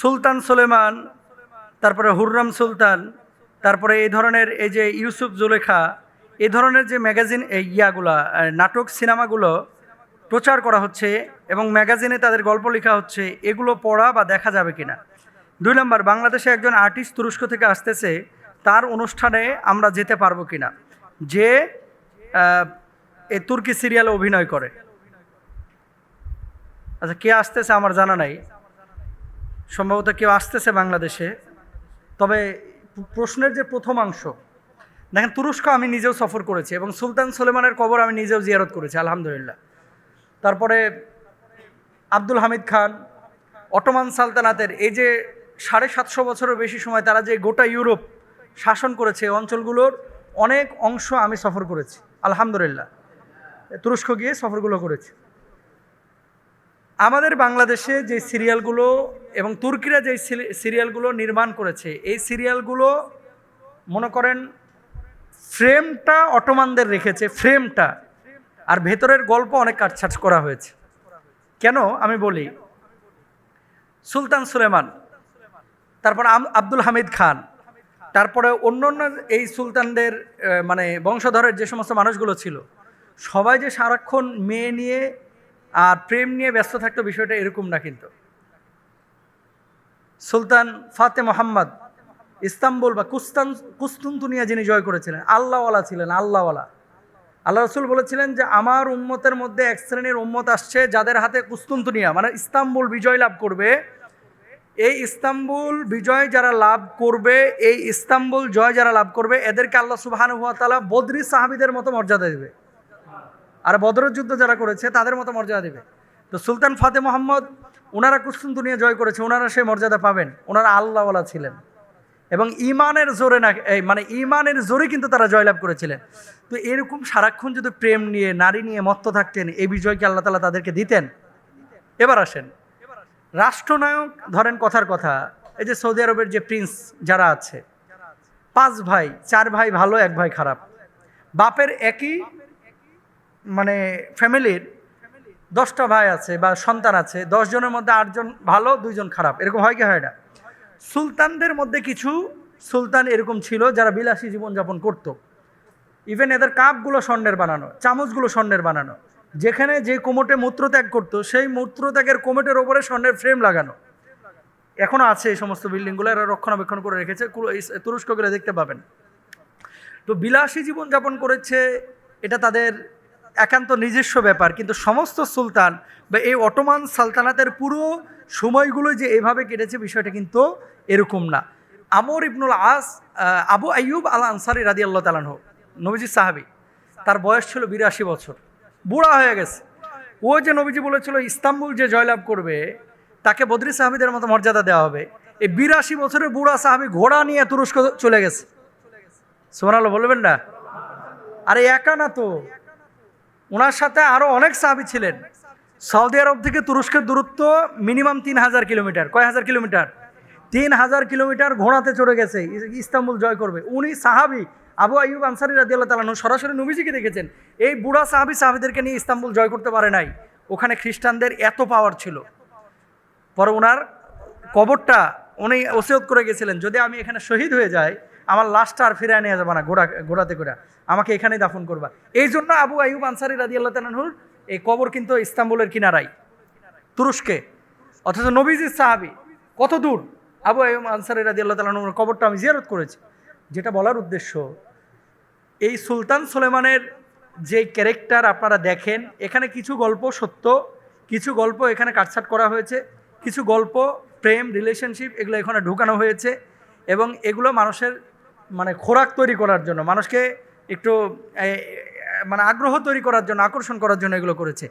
সুলতান সুলেমান তারপরে হুররাম সুলতান তারপরে এই ধরনের এই যে ইউসুফ জুলেখা এই ধরনের যে ম্যাগাজিন ইয়াগুলা নাটক সিনেমাগুলো প্রচার করা হচ্ছে এবং ম্যাগাজিনে তাদের গল্প লেখা হচ্ছে এগুলো পড়া বা দেখা যাবে কি না দুই নম্বর বাংলাদেশে একজন আর্টিস্ট তুরস্ক থেকে আসতেছে তার অনুষ্ঠানে আমরা যেতে পারব কিনা? যে আহ, এই তুর্কি সিরিয়ালে অভিনয় করে। আচ্ছা কে আসতেছে আমার জানা নাই। সম্ভবত কেউ আসতেছে বাংলাদেশে। তবে প্রশ্নের যে প্রথমাংশ দেখেন তুরস্ক আমি নিজেও সফর করেছি এবং সুলতান সুলেমানের কবর আমি নিজেও জিয়ারত করেছি, আলহামদুলিল্লাহ। তারপরে আব্দুল হামিদ খান, অটোমান সালতানাতের এই যে সাড়ে সাতশো বছরের বেশি সময় তারা যে গোটা ইউরোপ শাসন করেছে অঞ্চলগুলোর অনেক অংশ আমি সফর করেছি, আলহামদুলিল্লাহ। তুরস্ক গিয়ে সফরগুলো করেছি। আমাদের বাংলাদেশে যে সিরিয়ালগুলো এবং তুর্কিরা যে সিরি- সিরিয়ালগুলো নির্মাণ করেছে, এই সিরিয়ালগুলো মনে করেন ফ্রেমটা অটোমানদের রেখেছে, ফ্রেমটা। আর ভেতরের গল্প অনেক কাটছাট করা হয়েছে। কেন? আমি বলি। সুলতান সুলেমান, তারপর আব্দুল হামিদ খান, তারপরে অন্য অন্য এই সুলতানদের মানে বংশধরের যে সমস্ত মানুষগুলো ছিল, সবাই যে সারাক্ষণ মেয়ে নিয়ে আর প্রেম নিয়ে ব্যস্ত থাকতো বিষয়টা এরকম না কিন্তু। সুলতান ফাতে মোহাম্মদ ইস্তাম্বুল বা কুস্তান কুস্তুনতুনিয়া যিনি জয় করেছিলেন, আল্লাহওয়ালা ছিলেন, আল্লাহওয়ালা। আল্লাহ রসুল বলেছিলেন যে, আমার উম্মতের মধ্যে এক শ্রেণির উম্মত আসছে যাদের হাতে কুস্তুনতুনিয়া মানে ইস্তাম্বুল বিজয় লাভ করবে। এই ইস্তাম্বুল বিজয় যারা লাভ করবে, এই ইস্তাম্বুল জয় যারা লাভ করবে, এদেরকে আল্লাহ সুবাহান হুয়া তালা বদরি সাহাবিদের মতো মর্যাদা দেবে। আর বদরের যুদ্ধ যারা করেছে, তাদের মতো মর্যাদা দেবে। তো সুলতান ফাতে মোহাম্মদ ওনারা কুস্তুন দুনিয়া জয় করেছে ওনারা সেই মর্যাদা পাবেন। ওনারা আল্লাহওয়ালা ছিলেন। এবং ইমানের জোরে না মানে ইমানের জোরে কিন্তু তারা জয়লাভ করেছিলেন। তো এরকম সারাক্ষণ যদি প্রেম নিয়ে, নারী নিয়ে মত্ত থাকতেন, এই বিজয়কে আল্লাহ তালা তাদেরকে দিতেন। এবার আসেন। রাষ্ট্রনায়ক, ধরেন কথার কথা, এই যে সৌদি আরবের যে প্রিন্স যারা আছে, পাঁচ ভাই, চার ভাই ভালো, এক ভাই খারাপ। বাপের একই মানে ফ্যামিলির দশটা ভাই আছে বা সন্তান আছে দশ জনের মধ্যে আটজন ভালো, দুইজন খারাপ। এরকম হয় কি, হয় না? সুলতানদের মধ্যে কিছু সুলতান এরকম ছিল যারা বিলাসী জীবনযাপন করত। ইভেন এদের কাপগুলো স্বর্ণের বানানো, চামচগুলো স্বর্ণের বানানো। যেখানে যে কোমটে মূত্রত্যাগ করতো, সেই মূত্রত্যাগের কোমটের ওপরে স্বর্ণের ফ্রেম লাগানো। এখনও আছে এই সমস্ত বিল্ডিংগুলো, এরা রক্ষণাবেক্ষণ করে রেখেছে। তুরস্ক গেলে দেখতে পাবেন। তো বিলাসী জীবনযাপন করেছে, এটা তাদের একান্ত নিজস্ব ব্যাপার, কিন্তু সমস্ত সুলতান বা এই অটোমান সালতানাতের পুরো সময়গুলো যে এভাবে কেটেছে বিষয়টা কিন্তু এরকম না। আমর ইবনুল আস আবু আইয়ুব আল আনসারি রাদি আল্লাহ তালানহ নবীজি সাহাবি, তার বয়স ছিল বিরাশি বছর। বুড়া হয়ে গেছে। ও যে নবীজি বলেছিল, ইস্তাম্বুল যে জয়লাভ করবে, তাকে বদ্রি সাহাবিদের মতো মর্যাদা দেওয়া হবে। এই বিরাশি বছরের বুড়া সাহাবি ঘোড়া নিয়ে তুরস্ক চলে গেছে। সোমানালো বলবেন না? আরে একা না তো। ওনার সাথে আরও অনেক সাহাবি ছিলেন। সৌদি আরব থেকে তুরস্কের দূরত্ব মিনিমাম তিন হাজার কিলোমিটার। কয় হাজার কিলোমিটার? তিন হাজার কিলোমিটার ঘোড়াতে চড়ে গেছে। ইস্তাম্বুল জয় করবে। উনি সাহাবি, আবু আইয়ুব আনসারি রাজি আল্লাহ তালানু সরাসরি নবীজিকে দেখেছেন। এই বুড়া সাহাবি সাহাবিদেরকে নিয়ে ইস্তাম্বুল জয় করতে পারে নাই। ওখানে খ্রিস্টানদের এত পাওয়ার ছিল। পরে ওনার কবরটা উনি ওসিয়ত করে গেছিলেন। যদি আমি এখানে শহীদ হয়ে যাই আমার লাশটা আর ফিরে নিয়ে যাব না ঘোড়া ঘোড়াতে করে। আমাকে এখানেই দাফন করবা। এই জন্য আবু আইয়ুব আনসারি রাজি আল্লাহ তালাহুর এই কবর কিন্তু ইস্তাম্বুলের কিনারাই তুরস্কে। অথচ নবীজির সাহাবি, কত দূর? আবু আইয়ুব আনসারি রাজি আল্লাহ তালাহুর কবরটা আমি জিয়ারত করেছি। যেটা বলার উদ্দেশ্য, এই সুলতান সুলেমানের যে ক্যারেক্টার আপনারা দেখেন, এখানে কিছু গল্প সত্য, কিছু গল্প এখানে কাটছাট করা হয়েছে, কিছু গল্প, প্রেম রিলেশনশিপ এগুলো এখানে ঢুকানো হয়েছে এবং এগুলো মানুষের মানে খোরাক তৈরি করার জন্য, মানুষকে একটু মানে আগ্রহ তৈরি করার জন্য, আকর্ষণ করার জন্য এগুলো করেছে।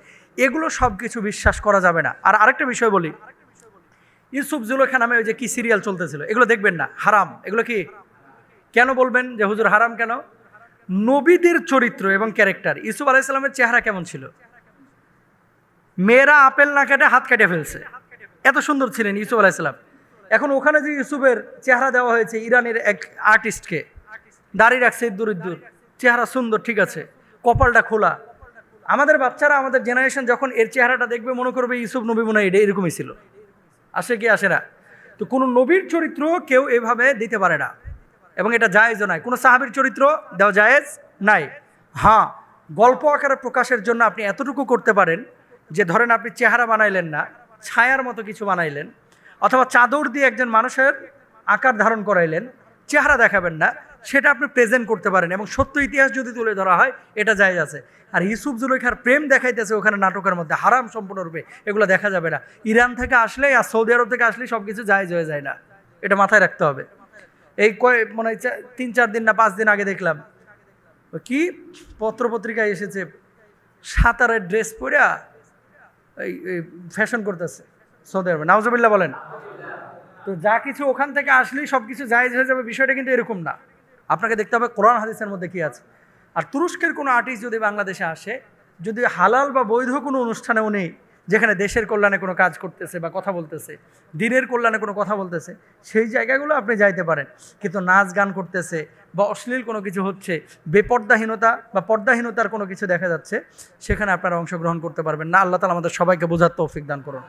এগুলো সব কিছু বিশ্বাস করা যাবে না। আর আরেকটা বিষয় বলি, ইউসুফ জুলেখা নামে ওই যে কি সিরিয়াল চলতেছিল, এগুলো দেখবেন না, হারাম। এগুলো কি কেন বলবেন যে হুজুর হারাম কেন? নবীদের চরিত্র এবং ক্যারেক্টার ইউসুফ আলাইসাল্লামের চেহারা কেমন ছিল? মেয়েরা আপেল না কেটে হাত কেটে ফেলছে। এত সুন্দর ছিলেন ইউসুফ আলাইসাল্লাম এখন ওখানে যে ইউসুফের চেহারা দেওয়া হয়েছে, ইরানের এক আর্টিস্টকে দাঁড়িয়ে রাখছে ইদ্দুর। চেহারা সুন্দর, ঠিক আছে। কপালটা খোলা। আমাদের বাচ্চারা, আমাদের জেনারেশন যখন এর চেহারাটা দেখবে, মনে করবে ইউসুফ নবী মনে এটা এরকমই ছিল। আসে কি, আসে না। তো কোনো নবীর চরিত্র কেউ এভাবে দিতে পারে না। এবং এটা জায়েজও নাই। কোনো সাহাবির চরিত্র দেওয়া জায়েজ নাই। হ্যাঁ গল্প আকারে প্রকাশের জন্য আপনি এতটুকু করতে পারেন যে ধরেন আপনি চেহারা বানাইলেন না, ছায়ার মতো কিছু বানাইলেন অথবা চাদর দিয়ে একজন মানুষের আকার ধারণ করাইলেন, চেহারা দেখাবেন না, সেটা আপনি প্রেজেন্ট করতে পারেন এবং সত্য ইতিহাস যদি তুলে ধরা হয়, এটা জায়েজ আছে। আর ইউসুফ জুলেখার প্রেম দেখাইতেছে ওখানে নাটকের মধ্যে, হারাম সম্পূর্ণরূপে, এগুলো দেখা যাবে না। ইরান থেকে আসলে আর সৌদি আরব থেকে আসলে সব কিছু জায়েজ হয়ে যায় না। এটা মাথায় রাখতে হবে। এই কয়, মনে তিন, চার দিন না, পাঁচ দিন আগে দেখলাম। কি? পত্রপত্রিকায় এসেছে, সাঁতারের ড্রেস পরে এই ফ্যাশন করতেছে। সৌদি আরবে। নাওজবিল্লা বলেন। তো যা কিছু ওখান থেকে আসলেই সব কিছু জায়েজ হয়ে যাবে, বিষয়টা কিন্তু এরকম না। আপনাকে দেখতে হবে কোরআন হাদিসের মধ্যে কি আছে। আর তুরস্কের কোনো আর্টিস্ট যদি বাংলাদেশে আসে, যদি হালাল বা বৈধ কোনো অনুষ্ঠানে উনি, যেখানে দেশের কল্যাণে কোনো কাজ করতেছে বা কথা বলতেছে, দিনের কল্যাণে কোনো কথা বলতেছে, সেই জায়গাগুলো আপনি যাইতে পারেন। কিন্তু নাচ গান করতেছে বা অশ্লীল কোনো কিছু হচ্ছে, বেপর্দাহীনতা বা পর্দাহীনতার কোনো কিছু দেখা যাচ্ছে, সেখানে আপনারা অংশগ্রহণ করতে পারবেন না। আল্লাহ তালা আমাদের সবাইকে বোঝার তৌফিক দান করুন।